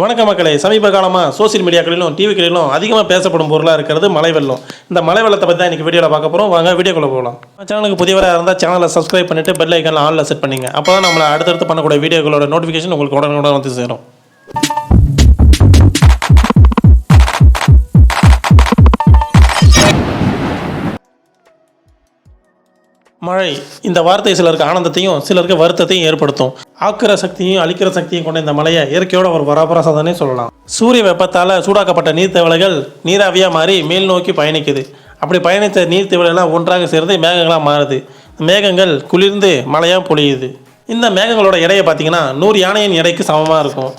வணக்க மக்களே. சமீப காலமாக சோசியல் மீடியாக்களிலும் டிவிகளிலும் அதிகமாக பேசப்படும் பொருளாக இருக்கிறது மழை வெள்ளம் இந்த மழை வெள்ளத்தை பற்றி தான் இன்றைக்கி வீடியோவில் பார்க்க போகிறோம் வாங்க வீடியோக்குள்ளே போகலாம். நம்ம சேனலுக்கு புதியவராக இருந்தால் சேனலை சப்ஸ்கிரைப் பண்ணிவிட்டு பெல் ஐக்கனில் ஆனில் செட் பண்ணிங்க. அப்போ தான் நம்மளை அடுத்தடுத்து பண்ணக்கூடிய வீடியோக்களோட நோட்டிஃபிகேஷன் உங்களுக்கு உடனே வந்து சேரும். மழை இந்த வார்த்தை சிலருக்கு ஆனந்தத்தையும் சிலருக்கு வருத்தத்தையும் ஏற்படுத்தும். ஆக்கிர சக்தியும் அழிக்கிற சக்தியும் கொண்ட இந்த மலையை இயற்கையோட ஒரு வரப்பிரசாதனே சொல்லலாம். சூரிய வெப்பத்தால் சூடாக்கப்பட்ட நீர்த்தேவலைகள் நீராவியாக மாறி மேல் நோக்கி பயணிக்குது. அப்படி பயணித்த நீர்த்தேவலைலாம் ஒன்றாக சேர்ந்து மேகங்களாக மாறுது. மேகங்கள் குளிர்ந்து மழையாக பொழியுது. இந்த மேகங்களோட எடையை பார்த்தீங்கன்னா நூறு யானையின் எடைக்கு சமமாக இருக்கும்.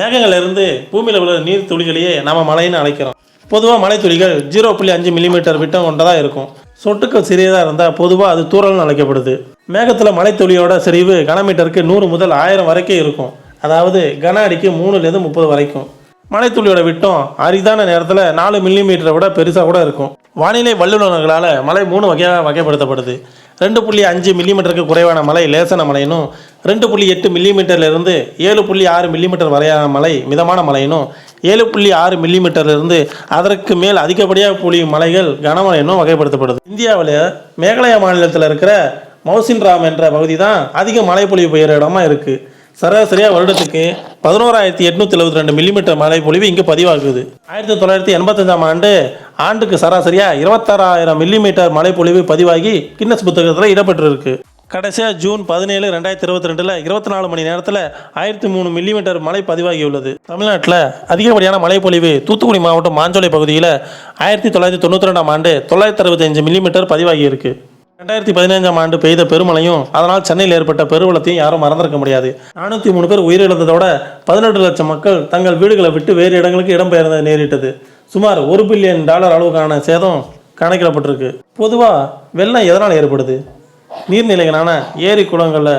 மேகங்கள்லேருந்து பூமியில் உள்ள நீர் துளிகளையே நம்ம மழைன்னு அழைக்கிறோம். பொதுவாக மழைத்துளிகள் ஜீரோ புள்ளி அஞ்சு மில்லிமீட்டர் விட்டம் கொண்டதாக இருக்கும். சொட்டுக்கள் சிறியதாக இருந்தால் பொதுவாக அது தூறல்னு அழைக்கப்படுது. மேகத்தில் மழைத்துளியோட செறிவு கனமீட்டருக்கு நூறு முதல் ஆயிரம் வரைக்கும் இருக்கும். அதாவது கன அடிக்கு மூணுலேருந்து முப்பது வரைக்கும். மழைத்துளியோட விட்டம் அரிதான நேரத்தில் நாலு மில்லிமீட்டரை விட பெருசாக கூட இருக்கும். வானிலை வல்லுநர்களால் மழை மூணு வகையாக வகைப்படுத்தப்படுது. ரெண்டு புள்ளி அஞ்சு மில்லிமீட்டருக்கு குறைவான மழை லேசான மழையினும் ரெண்டு புள்ளி எட்டு மில்லிமீட்டர்லேருந்து ஏழு புள்ளி ஆறு மில்லிமீட்டர் வரையான மழை மிதமான மழையினும் ஏழு புள்ளி ஆறு மில்லிமீட்டர்லேருந்து அதற்கு மேல் அதிகப்படியாக பொழியும் மலைகள் கனமழையினும் வகைப்படுத்தப்படுது. இந்தியாவில் மேகாலயா மாநிலத்தில் இருக்கிற மௌசின்ராம் என்ற பகுதி தான் அதிக மழை பொழிவு பெய்கிற இடமா இருக்குது சராசரியாக வருடத்துக்கு பதினோராயிரத்தி எட்நூற்றி எழுபத்தி ரெண்டு மில்லிமீட்டர் மழை பொழிவு இங்கே பதிவாகுது. ஆயிரத்தி தொள்ளாயிரத்தி எண்பத்தஞ்சாம் ஆண்டு ஆண்டுக்கு சராசரியாக இருபத்தாறாயிரம் மில்லிமீட்டர் மழை பொழிவு பதிவாகி கின்னஸ் புத்தகத்தில் இடம்பெற்றிருக்கு. கடைசியாக ஜூன் பதினேழு ரெண்டாயிரத்தி இருபத்தி ரெண்டில் இருபத்தி நாலு மணி நேரத்தில் ஆயிரத்தி மூணு மில்லிமீட்டர் மழை பதிவாகியுள்ளது. தமிழ்நாட்டில் அதிகப்படியான மழை பொழிவு தூத்துக்குடி மாவட்டம் மாஞ்சோலை பகுதியில் ஆயிரத்தி தொள்ளாயிரத்தி தொண்ணூற்றி ரெண்டாம் ஆண்டு தொள்ளாயிரத்தி அறுபத்தஞ்சு மில்லிமீட்டர் பதிவாகியிருக்கு. ரெண்டாயிரத்தி பதினைஞ்சாம் ஆண்டு பெய்த பெருமழையும் அதனால் சென்னையில் ஏற்பட்ட பெருவளத்தையும் யாரும் மறந்திருக்க முடியாது. நானூற்றி மூணு பேர் உயிரிழந்ததோட பதினெட்டு லட்சம் மக்கள் தங்கள் வீடுகளை விட்டு வேறு இடங்களுக்கு இடம்பெயர்ந்த நேரிட்டது. சுமார் ஒரு பில்லியன் டாலர் அளவுக்கான சேதம் கணக்கிடப்பட்டிருக்கு. பொதுவாக வெள்ளம் எதனால் ஏற்படுது? நீர்நிலைகளான ஏரி குளங்களில்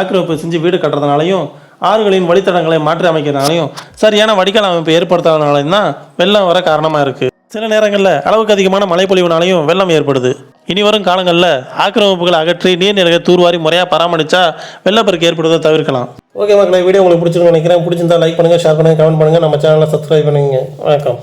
ஆக்கிரமிப்பு செஞ்சு வீடு கட்டுறதுனாலையும் ஆறுகளின் வழித்தடங்களை மாற்றி அமைக்கிறதுனாலையும் சரியான வடிகால் அமைப்பு ஏற்படுத்தாதனாலையும் தான் வெள்ளம் வர காரணமாக இருக்குது சில நேரங்களில் அளவுக்கு அதிகமான மழைப்பொழிவுனாலையும் வெள்ளம் ஏற்படுது. இனி வரும் காலங்களில் ஆக்கிரமிப்புகளை அகற்றி நீர்நிலைகளை தூர்வாரி முறையாக பராமரித்தா வெள்ளப்பெருக்கு ஏற்படுவதை தவிர்க்கலாம். ஓகே மக்களை வீடியோ உங்களுக்கு பிடிச்சிருக்கோம் நினைக்கிறேன். பிடிச்சிருந்தா லைக் பண்ணுங்கள் ஷேர் பண்ணுங்கள் கமெண்ட் பண்ணுங்கள் நம்ம சேனலை சப்ஸ்கிரைப் பண்ணுங்க. வணக்கம்.